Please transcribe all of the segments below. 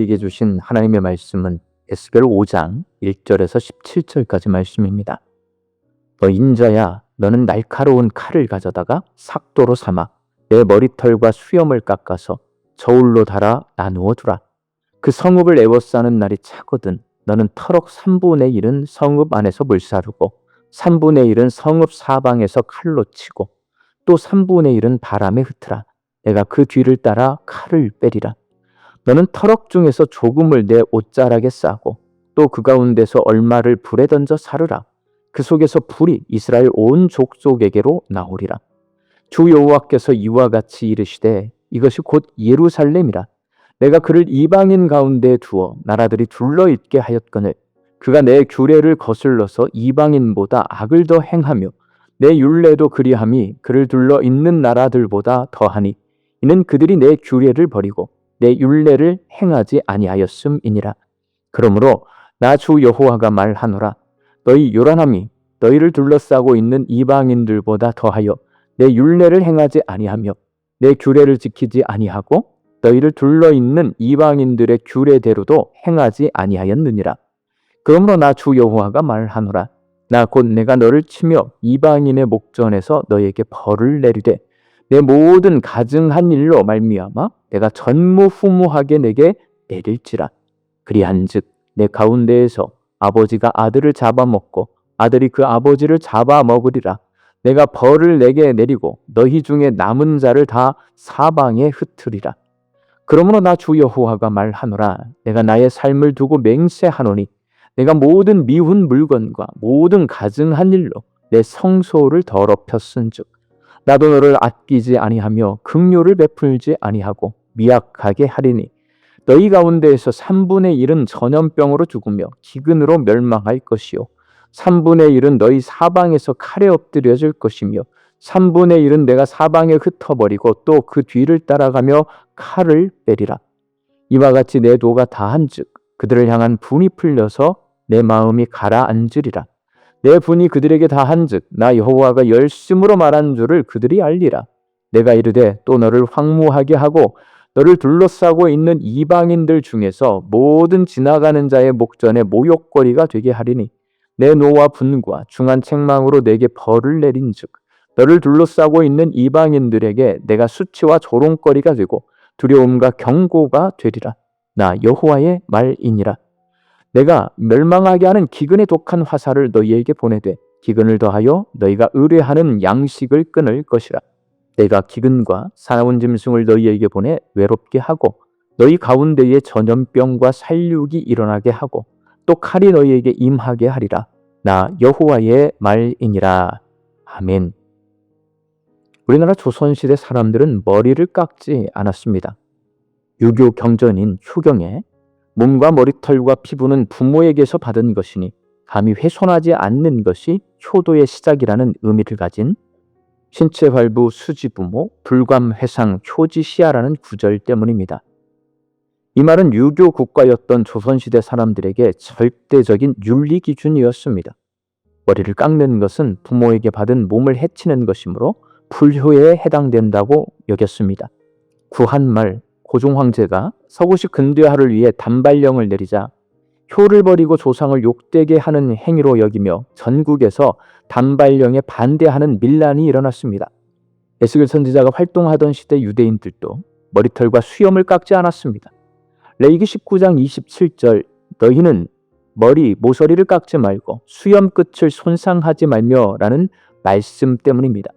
우리에게 주신 하나님의 말씀은 에스겔 5장 1절에서 17절까지 말씀입니다. 너 인자야 너는 날카로운 칼을 가져다가 삭도로 삼아 내 머리털과 수염을 깎아서 저울로 달아 나누어 두라. 그 성읍을 에워싸는 날이 차거든 너는 터럭 3분의 1은 성읍 안에서 물사르고 3분의 1은 성읍 사방에서 칼로 치고 또 3분의 1은 바람에 흩으라. 내가 그 뒤를 따라 칼을 빼리라. 너는 터럭 중에서 조금을 내 옷자락에 싸고 또 그 가운데서 얼마를 불에 던져 사르라. 그 속에서 불이 이스라엘 온 족속에게로 나오리라. 주 여호와께서 이와 같이 이르시되 이것이 곧 예루살렘이라. 내가 그를 이방인 가운데 두어 나라들이 둘러 있게 하였거늘 그가 내 규례를 거슬러서 이방인보다 악을 더 행하며 내 율례도 그리함이 그를 둘러 있는 나라들보다 더하니 이는 그들이 내 규례를 버리고 내 율례를 행하지 아니하였음이니라. 그러므로 나 주 여호와가 말하노라. 너희 요란함이 너희를 둘러싸고 있는 이방인들보다 더하여 내 율례를 행하지 아니하며 내 규례를 지키지 아니하고 너희를 둘러 있는 이방인들의 규례대로도 행하지 아니하였느니라. 그러므로 나 주 여호와가 말하노라. 나 곧 내가 너를 치며 이방인의 목전에서 너에게 벌을 내리되 내 모든 가증한 일로 말미암아 내가 전무후무하게 내게 내릴지라. 그리한즉 내 가운데에서 아버지가 아들을 잡아먹고 아들이 그 아버지를 잡아먹으리라. 내가 벌을 내게 내리고 너희 중에 남은 자를 다 사방에 흩으리라. 그러므로 나 주 여호와가 말하노라. 내가 나의 삶을 두고 맹세하노니 내가 모든 미운 물건과 모든 가증한 일로 내 성소를 더럽혔은즉 나도 너를 아끼지 아니하며 긍휼을 베풀지 아니하고 미약하게 하리니 너희 가운데에서 3분의 1은 전염병으로 죽으며 기근으로 멸망할 것이요 3분의 1은 너희 사방에서 칼에 엎드려질 것이며 3분의 1은 내가 사방에 흩어버리고 또 그 뒤를 따라가며 칼을 빼리라. 이와 같이 내 도가 다한즉 그들을 향한 분이 풀려서 내 마음이 가라앉으리라. 내 분이 그들에게 다 한즉 나 여호와가 열심으로 말한 줄을 그들이 알리라. 내가 이르되 또 너를 황무하게 하고 너를 둘러싸고 있는 이방인들 중에서 모든 지나가는 자의 목전에 모욕거리가 되게 하리니 내 노와 분과 중한 책망으로 내게 벌을 내린즉 너를 둘러싸고 있는 이방인들에게 내가 수치와 조롱거리가 되고 두려움과 경고가 되리라. 나 여호와의 말이니라. 내가 멸망하게 하는 기근의 독한 화살을 너희에게 보내되 기근을 더하여 너희가 의뢰하는 양식을 끊을 것이라. 내가 기근과 사나운 짐승을 너희에게 보내 외롭게 하고 너희 가운데에 전염병과 살육이 일어나게 하고 또 칼이 너희에게 임하게 하리라. 나 여호와의 말이니라. 아멘. 우리나라 조선시대 사람들은 머리를 깎지 않았습니다. 유교 경전인 효경에 몸과 머리털과 피부는 부모에게서 받은 것이니 감히 훼손하지 않는 것이 효도의 시작이라는 의미를 가진 신체 활부 수지부모 불감 회상 효지시야라는 구절 때문입니다. 이 말은 유교 국가였던 조선시대 사람들에게 절대적인 윤리 기준이었습니다. 머리를 깎는 것은 부모에게 받은 몸을 해치는 것이므로 불효에 해당된다고 여겼습니다. 구한말 고종 황제가 서구식 근대화를 위해 단발령을 내리자 효를 버리고 조상을 욕되게 하는 행위로 여기며 전국에서 단발령에 반대하는 밀란이 일어났습니다. 에스겔 선지자가 활동하던 시대 유대인들도 머리털과 수염을 깎지 않았습니다. 레이기 19장 27절 너희는 머리 모서리를 깎지 말고 수염 끝을 손상하지 말며라는 말씀 때문입니다.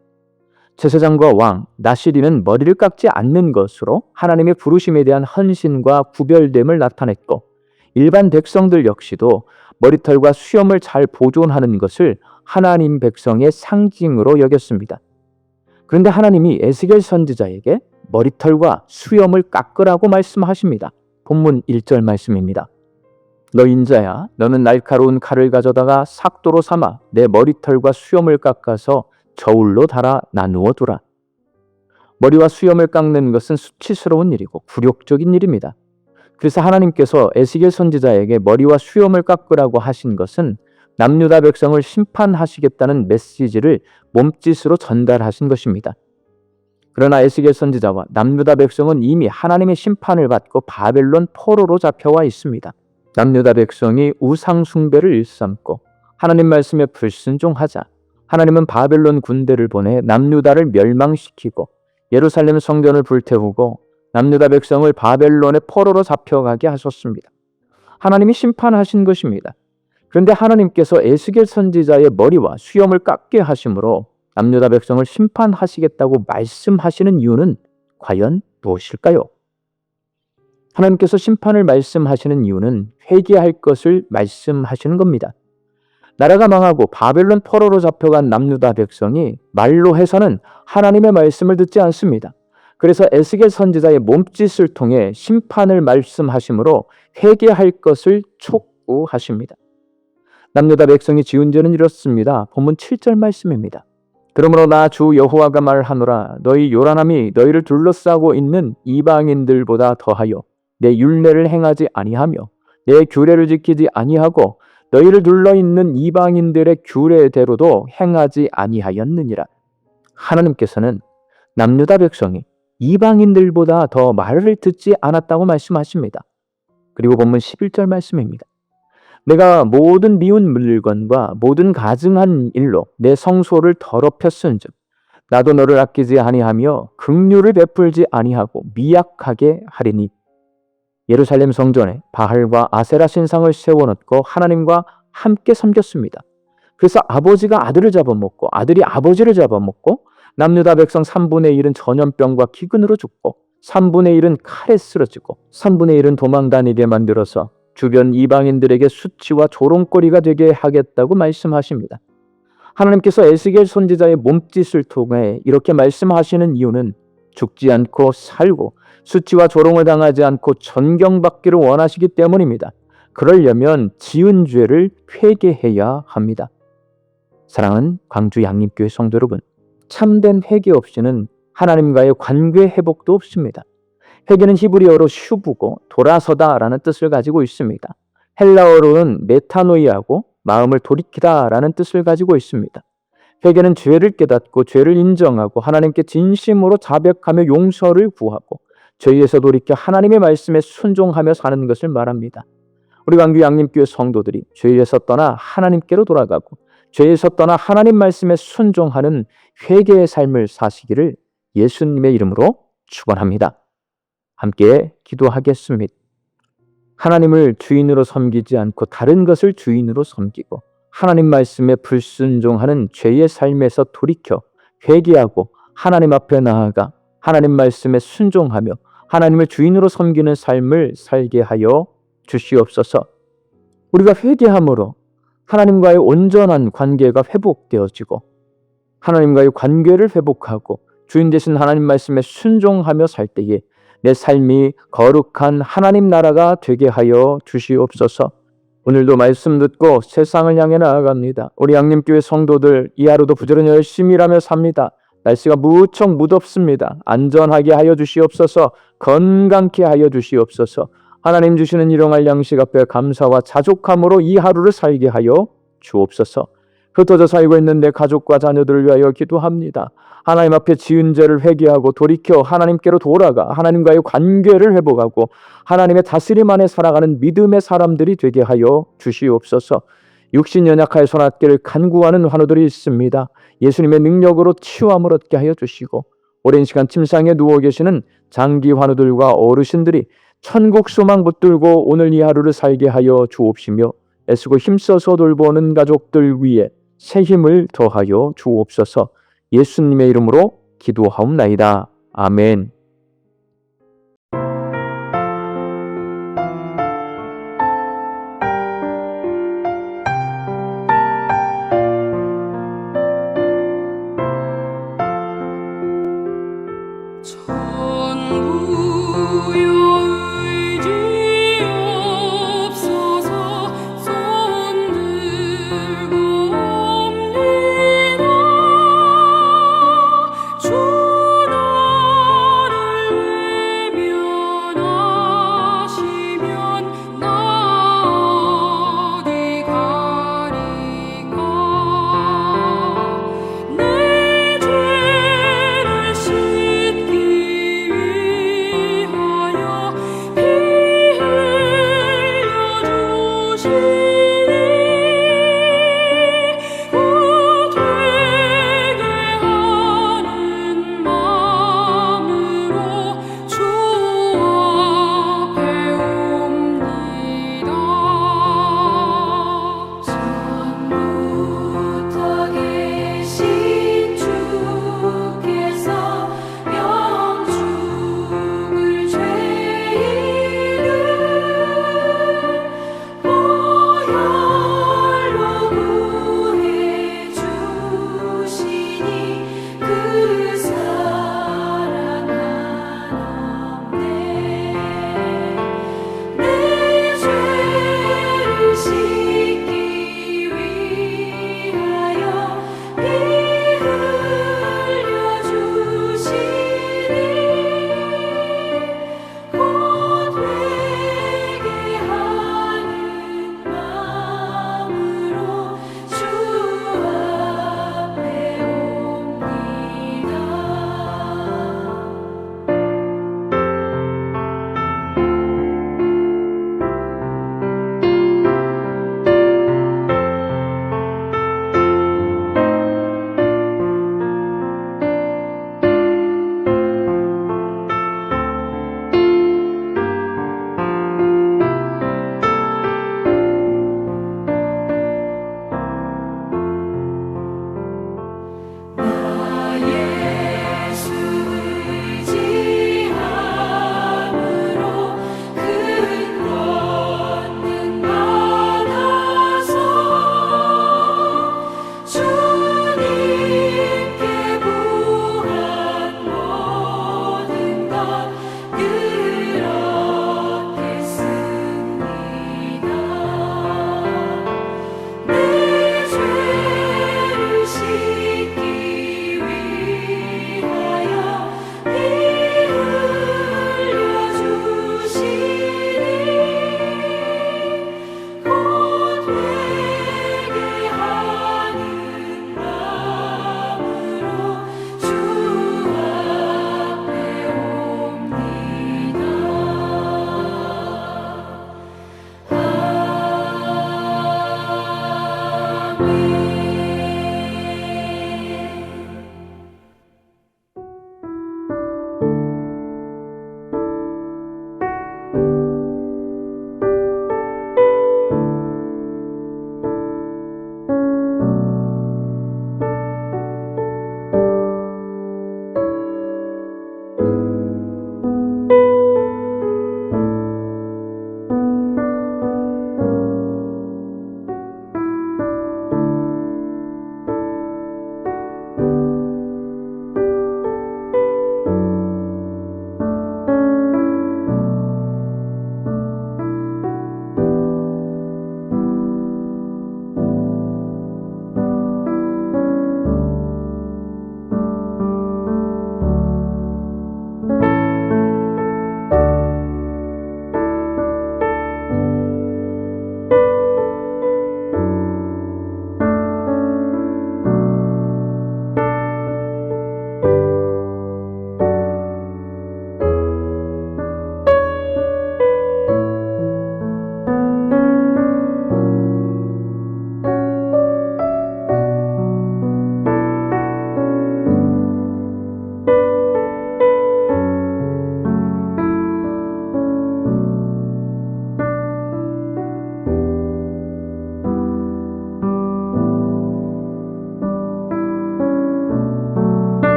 제사장과 왕, 나시리는 머리를 깎지 않는 것으로 하나님의 부르심에 대한 헌신과 구별됨을 나타냈고 일반 백성들 역시도 머리털과 수염을 잘 보존하는 것을 하나님 백성의 상징으로 여겼습니다. 그런데 하나님이 에스겔 선지자에게 머리털과 수염을 깎으라고 말씀하십니다. 본문 1절 말씀입니다. 너 인자야 너는 날카로운 칼을 가져다가 삭도로 삼아 내 머리털과 수염을 깎아서 저울로 달아 나누어 두라. 머리와 수염을 깎는 것은 수치스러운 일이고 굴욕적인 일입니다. 그래서 하나님께서 에스겔 선지자에게 머리와 수염을 깎으라고 하신 것은 남유다 백성을 심판하시겠다는 메시지를 몸짓으로 전달하신 것입니다. 그러나 에스겔 선지자와 남유다 백성은 이미 하나님의 심판을 받고 바벨론 포로로 잡혀와 있습니다. 남유다 백성이 우상 숭배를 일삼고 하나님 말씀에 불순종하자 하나님은 바벨론 군대를 보내 남유다를 멸망시키고 예루살렘 성전을 불태우고 남유다 백성을 바벨론의 포로로 잡혀가게 하셨습니다. 하나님이 심판하신 것입니다. 그런데 하나님께서 에스겔 선지자의 머리와 수염을 깎게 하심으로 남유다 백성을 심판하시겠다고 말씀하시는 이유는 과연 무엇일까요? 하나님께서 심판을 말씀하시는 이유는 회개할 것을 말씀하시는 겁니다. 나라가 망하고 바벨론 포로로 잡혀간 남유다 백성이 말로 해서는 하나님의 말씀을 듣지 않습니다. 그래서 에스겔 선지자의 몸짓을 통해 심판을 말씀하심으로 회개할 것을 촉구하십니다. 남유다 백성이 지은 죄는 이렇습니다. 본문 7절 말씀입니다. 그러므로 나 주 여호와가 말하노라 너희 요란함이 너희를 둘러싸고 있는 이방인들보다 더하여 내 율례를 행하지 아니하며 내 규례를 지키지 아니하고 너희를 둘러 있는 이방인들의 규례대로도 행하지 아니하였느니라. 하나님께서는 남유다 백성이 이방인들보다 더 말을 듣지 않았다고 말씀하십니다. 그리고 본문 11절 말씀입니다. 내가 모든 미운 물건과 모든 가증한 일로 내 성소를 더럽혔은즉 나도 너를 아끼지 아니하며 긍휼을 베풀지 아니하고 미약하게 하리니 예루살렘 성전에 바알과 아세라 신상을 세워놓고 하나님과 함께 섬겼습니다. 그래서 아버지가 아들을 잡아먹고 아들이 아버지를 잡아먹고 남유다 백성 3분의 1은 전염병과 기근으로 죽고 3분의 1은 칼에 쓰러지고 3분의 1은 도망다니게 만들어서 주변 이방인들에게 수치와 조롱거리가 되게 하겠다고 말씀하십니다. 하나님께서 에스겔 선지자의 몸짓을 통해 이렇게 말씀하시는 이유는 죽지 않고 살고 수치와 조롱을 당하지 않고 존경받기를 원하시기 때문입니다. 그러려면 지은 죄를 회개해야 합니다. 사랑하는 광주 양림교회 성도 여러분, 참된 회개 없이는 하나님과의 관계 회복도 없습니다. 회개는 히브리어로 슈브고 돌아서다라는 뜻을 가지고 있습니다. 헬라어로는 메타노이하고 마음을 돌이키다라는 뜻을 가지고 있습니다. 회개는 죄를 깨닫고 죄를 인정하고 하나님께 진심으로 자백하며 용서를 구하고 죄에서 돌이켜 하나님의 말씀에 순종하며 사는 것을 말합니다. 우리 광주 양림교회 성도들이 죄에서 떠나 하나님께로 돌아가고 죄에서 떠나 하나님 말씀에 순종하는 회개의 삶을 사시기를 예수님의 이름으로 축원합니다. 함께 기도하겠습니다. 하나님을 주인으로 섬기지 않고 다른 것을 주인으로 섬기고 하나님 말씀에 불순종하는 죄의 삶에서 돌이켜 회개하고 하나님 앞에 나아가 하나님 말씀에 순종하며 하나님을 주인으로 섬기는 삶을 살게 하여 주시옵소서. 우리가 회개함으로 하나님과의 온전한 관계가 회복되어지고 하나님과의 관계를 회복하고 주인 되신 하나님 말씀에 순종하며 살 때에 내 삶이 거룩한 하나님 나라가 되게 하여 주시옵소서. 오늘도 말씀 듣고 세상을 향해 나아갑니다. 우리 양림교회 성도들 이 하루도 부지런히 열심히 일하며 삽니다. 날씨가 무척 무덥습니다. 안전하게 하여 주시옵소서. 건강케 하여 주시옵소서. 하나님 주시는 일용할 양식 앞에 감사와 자족함으로 이 하루를 살게 하여 주옵소서. 흩어져 살고 있는 내 가족과 자녀들을 위하여 기도합니다. 하나님 앞에 지은 죄를 회개하고 돌이켜 하나님께로 돌아가 하나님과의 관계를 회복하고 하나님의 다스림 안에 살아가는 믿음의 사람들이 되게 하여 주시옵소서. 육신 연약하여 손앗기를 간구하는 환우들이 있습니다. 예수님의 능력으로 치유함을 얻게 하여 주시고 오랜 시간 침상에 누워 계시는 장기 환우들과 어르신들이 천국 소망 붙들고 오늘 이 하루를 살게 하여 주옵시며 애쓰고 힘써서 돌보는 가족들 위에 새 힘을 더하여 주옵소서. 예수님의 이름으로 기도하옵나이다. 아멘.